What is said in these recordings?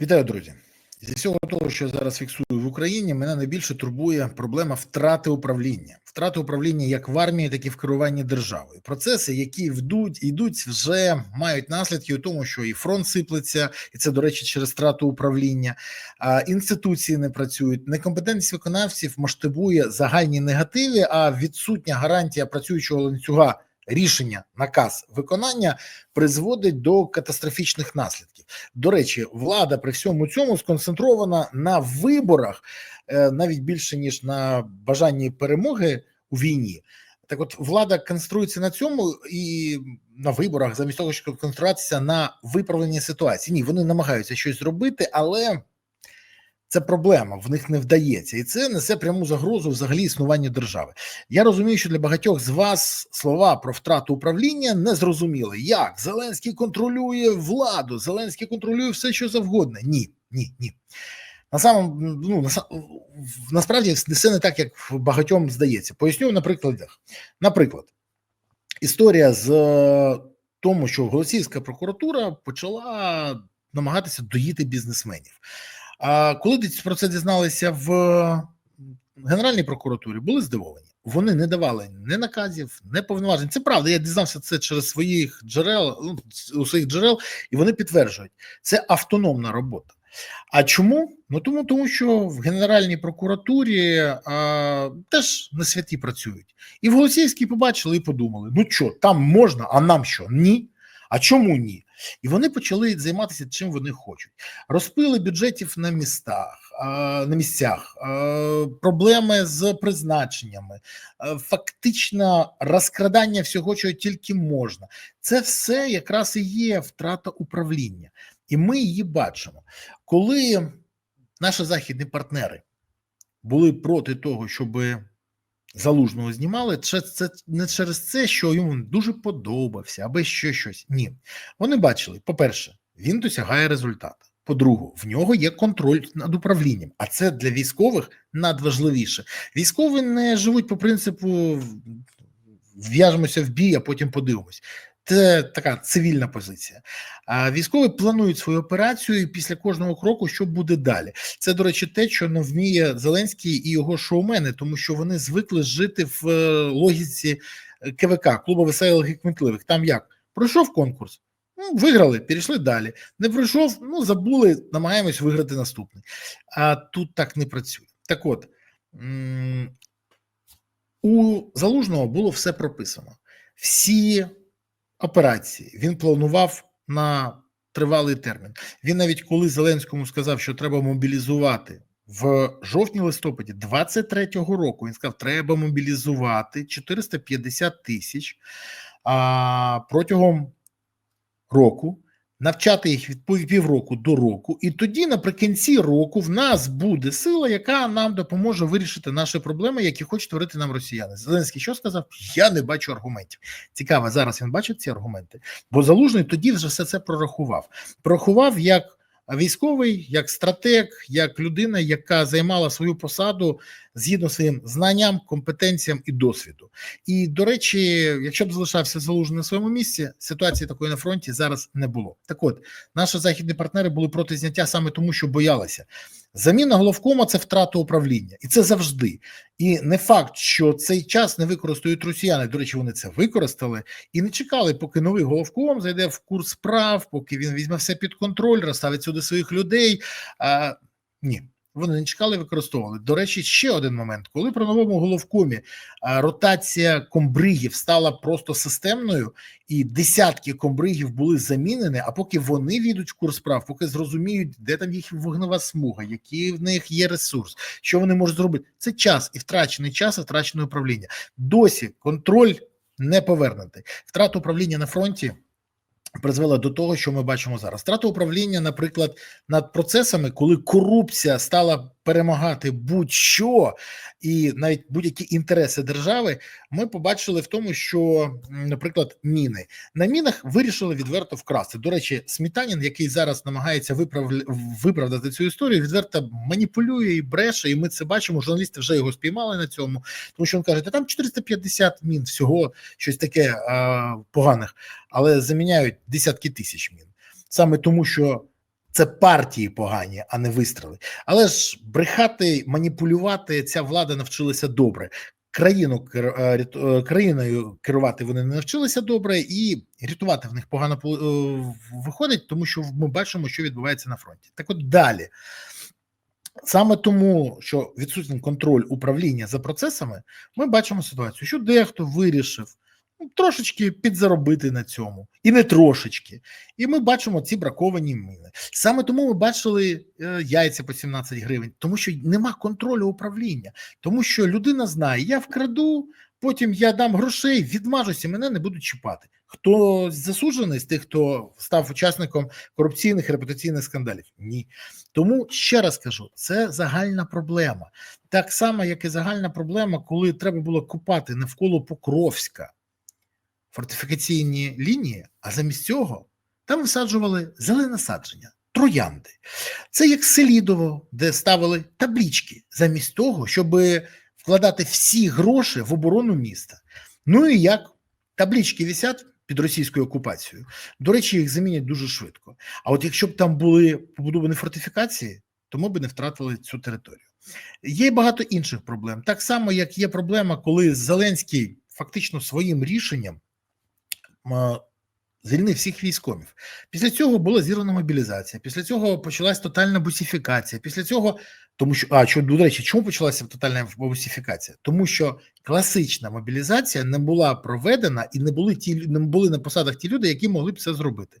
Вітаю, друзі. Зі всього того, що я зараз фіксую в Україні, мене найбільше турбує проблема втрати управління, втрати управління як в армії, так і в керуванні державою. Процеси, які йдуть, йдуть, вже мають наслідки у тому, що і фронт сиплеться, і це, до речі, через втрату управління. А інституції не працюють. Некомпетентність виконавців масштабує загальні негативи, а відсутня гарантія працюючого ланцюга. Рішення, наказ виконання призводить до катастрофічних наслідків. До речі, влада при всьому цьому сконцентрована на виборах е, навіть більше ніж на бажанні перемоги у війні. Так, от влада конструється на цьому і на виборах, замість того, щоб концентруватися на виправленні ситуації. Ні, вони намагаються щось зробити, але це проблема, в них не вдається, і це несе пряму загрозу взагалі існуванню держави. Я розумію, що для багатьох з вас слова про втрату управління не зрозуміли. Як Зеленський контролює владу, Зеленський контролює все, що завгодно. Ні, ні, ні. На самом, ну, на, насправді все не так, як багатьом здається. Поясню на прикладах. Наприклад, історія з тому, що Голосіївська прокуратура почала намагатися доїти бізнесменів. А коли про це дізналися в Генеральній прокуратурі, були здивовані. Вони не давали ні наказів, ні повноважень. Це правда. Я дізнався це через своїх джерел ну, у своїх джерел, і вони підтверджують, це автономна робота. А чому? Ну тому, тому що в Генеральній прокуратурі а, теж не святі працюють, і в Голосіївській побачили і подумали: ну що, там можна, а нам що? Ні. А чому ні? І вони почали займатися чим вони хочуть. Розпили бюджетів на містах, на місцях, проблеми з призначеннями, фактично розкрадання всього, чого тільки можна. Це все якраз і є втрата управління, і ми її бачимо, коли наші західні партнери були проти того, щоби Залужного знімали, це, це не через це, що йому дуже подобався, або ще щось. Ні. Вони бачили: по-перше, він досягає результату. По-друге, в нього є контроль над управлінням, а це для військових надважливіше. Військові не живуть по принципу в'яжемося в бій, а потім подивимось. Це така цивільна позиція. А військові планують свою операцію і після кожного кроку, що буде далі. Це, до речі, те, що не вміє Зеленський і його шоумени, тому що вони звикли жити в е, логіці е, КВК, клубу веселих і кмітливих. Там як пройшов конкурс, ну, виграли, перейшли далі. Не пройшов, ну забули, намагаємось виграти наступний. А тут так не працює. Так от у залужного було все прописано. Всі операції. Він планував на тривалий термін. Він навіть коли Зеленському сказав, що треба мобілізувати в жовтні-листопаді 23-го року. Він сказав, треба мобілізувати 450 тисяч а протягом року навчати їх від півроку до року, і тоді, наприкінці року, в нас буде сила, яка нам допоможе вирішити наші проблеми, які хочуть створити нам росіяни. Зеленський що сказав? Я не бачу аргументів. Цікаво, зараз він бачить ці аргументи, бо залужний тоді вже все це прорахував. Прорахував як військовий, як стратег, як людина, яка займала свою посаду згідно своїм знанням, компетенціям і досвіду. І до речі, якщо б залишався залужений на своєму місці, ситуації такої на фронті зараз не було. Так, от наші західні партнери були проти зняття саме тому, що боялися. Заміна головкома це втрата управління, і це завжди. І не факт, що цей час не використають росіяни. До речі, вони це використали і не чекали, поки новий головком зайде в курс справ, поки він візьме все під контроль, розставить сюди своїх людей. А, Ні. Вони не чекали, використовували. До речі, ще один момент: коли при новому головкомі ротація комбригів стала просто системною, і десятки комбригів були замінені. А поки вони війдуть в курс справ, поки зрозуміють, де там їх вогнева смуга, який в них є ресурс, що вони можуть зробити, це час і втрачений час, і втрачене управління. Досі контроль не повернутий. Втрата управління на фронті призвела до того, що ми бачимо зараз. Страта управління, наприклад, над процесами, коли корупція стала перемагати будь-що і навіть будь-які інтереси держави, ми побачили в тому, що, наприклад, міни на мінах вирішили відверто вкрасти. До речі, Смітанін, який зараз намагається виправ... виправдати цю історію, відверто маніпулює і бреше, і ми це бачимо. Журналісти вже його спіймали на цьому, тому що він каже: там 450 мін, всього щось таке а, поганих, але заміняють десятки тисяч мін саме тому, що Це партії погані, а не вистріли. Але ж брехати, маніпулювати ця влада навчилася добре. Країну е, е, країною керувати вони не навчилися добре, і рятувати в них погано е, виходить, тому що ми бачимо, що відбувається на фронті. Так, от далі. Саме тому, що відсутній контроль управління за процесами, ми бачимо ситуацію, що дехто вирішив трошечки підзаробити на цьому, і не трошечки. І ми бачимо ці браковані міни. Саме тому ми бачили е, яйця по 17 гривень, тому що нема контролю управління, тому що людина знає, я вкраду, потім я дам грошей, відмажуся, мене не будуть чіпати. Хто засуджений з тих, хто став учасником корупційних репутаційних скандалів? Ні. Тому ще раз кажу, це загальна проблема. Так само, як і загальна проблема, коли треба було купати навколо Покровська фортифікаційні лінії, а замість цього там висаджували зелене насадження, троянди. Це як Селідово, де ставили таблічки, замість того, щоб вкладати всі гроші в оборону міста. Ну і як таблічки висять під російською окупацією. До речі, їх замінять дуже швидко. А от якщо б там були побудовані фортифікації, то ми б не втратили цю територію. Є багато інших проблем. Так само, як є проблема, коли Зеленський фактично своїм рішенням звільнив всіх військових. Після цього була зірвана мобілізація. Після цього почалась тотальна бусифікація. Після цього, тому що а що до речі, чому почалася тотальна бусифікація? Тому що класична мобілізація не була проведена і не були ті не були на посадах ті люди, які могли б це зробити.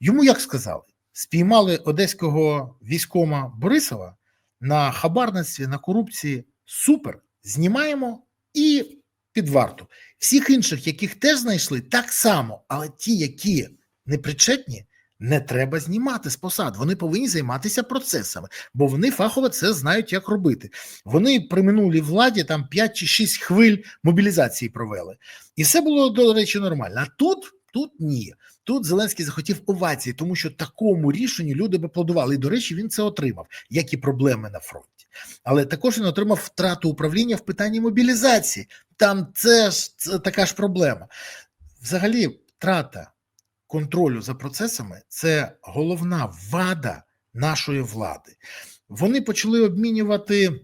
Йому як сказали, спіймали одеського військома Борисова на хабарництві, на корупції. Супер, знімаємо і під варту. Всіх інших, яких теж знайшли, так само, але ті, які не причетні, не треба знімати з посад. Вони повинні займатися процесами, бо вони фахово це знають, як робити. Вони при минулій владі там 5 чи 6 хвиль мобілізації провели, і все було до речі нормально. А тут, тут ні. Тут Зеленський захотів овації, тому що такому рішенню люди б аплодували. І, до речі, він це отримав, як і проблеми на фронті. Але також він отримав втрату управління в питанні мобілізації. Там це ж це така ж проблема. Взагалі, втрата контролю за процесами це головна вада нашої влади. Вони почали обмінювати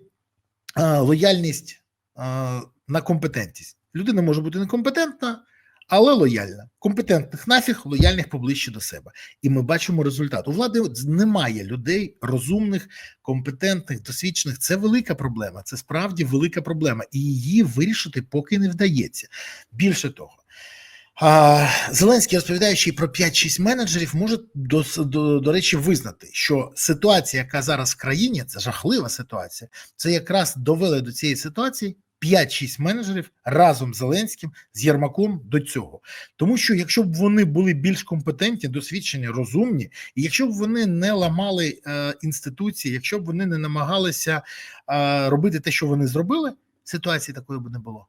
а, лояльність а, на компетентність. Людина може бути некомпетентна, але лояльна. Компетентних нафіг, лояльних поближче до себе. І ми бачимо результат. У влади немає людей розумних, компетентних, досвідчених. Це велика проблема. Це справді велика проблема, і її вирішити поки не вдається. Більше того. А, Зеленський, розповідаючи про 5-6 менеджерів, може до, до, до речі визнати, що ситуація, яка зараз в країні, це жахлива ситуація. Це якраз довели до цієї ситуації 5-6 менеджерів разом з Зеленським з Єрмаком до цього. Тому що якщо б вони були більш компетентні, досвідчені, розумні, і якщо б вони не ламали е, інституції, якщо б вони не намагалися е, робити те, що вони зробили, ситуації такої б не було.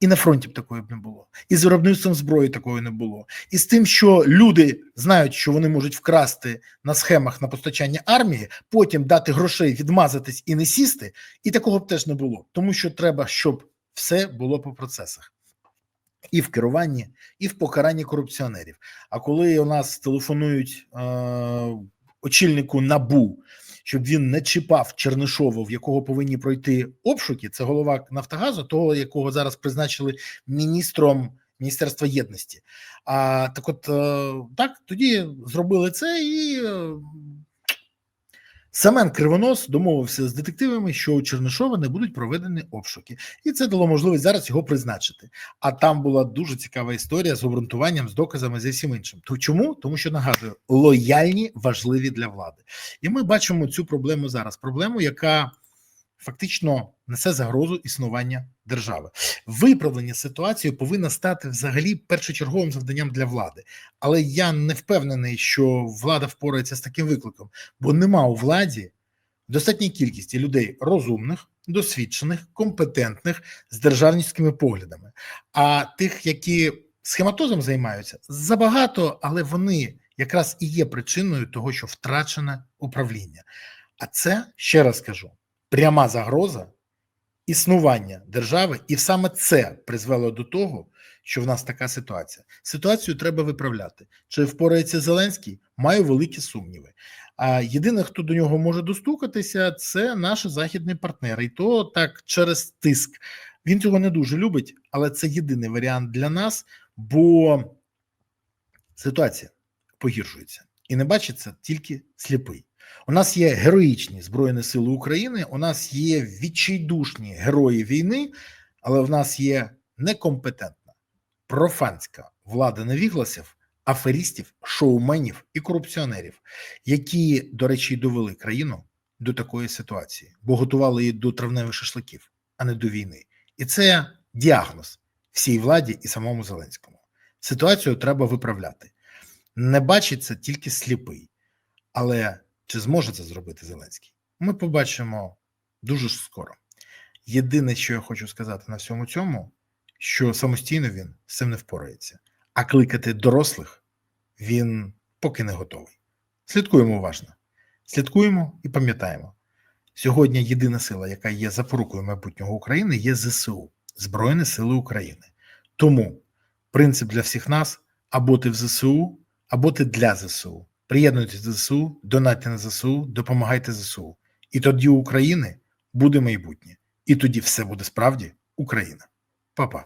І на фронті б такої б не було, і з виробництвом зброї такої не було, і з тим, що люди знають, що вони можуть вкрасти на схемах на постачання армії, потім дати грошей, відмазатись і не сісти, і такого б теж не було, тому що треба, щоб все було по процесах. І в керуванні, і в покаранні корупціонерів. А коли у нас телефонують е, очільнику набу, щоб він не чіпав Чернишова, в якого повинні пройти обшуки, це голова Нафтогазу, того якого зараз призначили міністром Міністерства єдності. А так, от е, так тоді зробили це і. Семен Кривонос домовився з детективами, що у Чернишова не будуть проведені обшуки, і це дало можливість зараз його призначити. А там була дуже цікава історія з обґрунтуванням, з доказами зі всім іншим. То чому? Тому що нагадую, лояльні важливі для влади, і ми бачимо цю проблему зараз. Проблему, яка фактично несе загрозу існування держави. Виправлення ситуації повинно стати взагалі першочерговим завданням для влади. Але я не впевнений, що влада впорається з таким викликом, бо нема у владі достатньої кількості людей розумних, досвідчених, компетентних з державницькими поглядами. А тих, які схематозом займаються, забагато, але вони якраз і є причиною того, що втрачене управління. А це ще раз кажу: пряма загроза існування держави, і саме це призвело до того, що в нас така ситуація. Ситуацію треба виправляти. Чи впорається Зеленський? Маю великі сумніви. А єдине, хто до нього може достукатися, це наші західні партнери, і то так через тиск. Він цього не дуже любить, але це єдиний варіант для нас, бо ситуація погіршується і не бачиться тільки сліпий. У нас є героїчні збройні сили України. У нас є відчайдушні герої війни, але в нас є некомпетентна профанська влада невігласів, аферістів, шоуменів і корупціонерів, які, до речі, довели країну до такої ситуації, бо готували її до травневих шашликів, а не до війни. І це діагноз всій владі і самому Зеленському. Ситуацію треба виправляти. Не бачить це тільки сліпий, але чи зможе це зробити Зеленський? Ми побачимо дуже скоро. Єдине, що я хочу сказати на всьому цьому, що самостійно він з цим не впорається, а кликати дорослих він поки не готовий. Слідкуємо уважно, слідкуємо і пам'ятаємо. Сьогодні єдина сила, яка є запорукою майбутнього України, є ЗСУ Збройні Сили України. Тому принцип для всіх нас або ти в ЗСУ, або ти для ЗСУ. Приєднуйтесь до ЗСУ, донатьте на ЗСУ, допомагайте ЗСУ. І тоді у України буде майбутнє. І тоді все буде справді Україна. Па-па.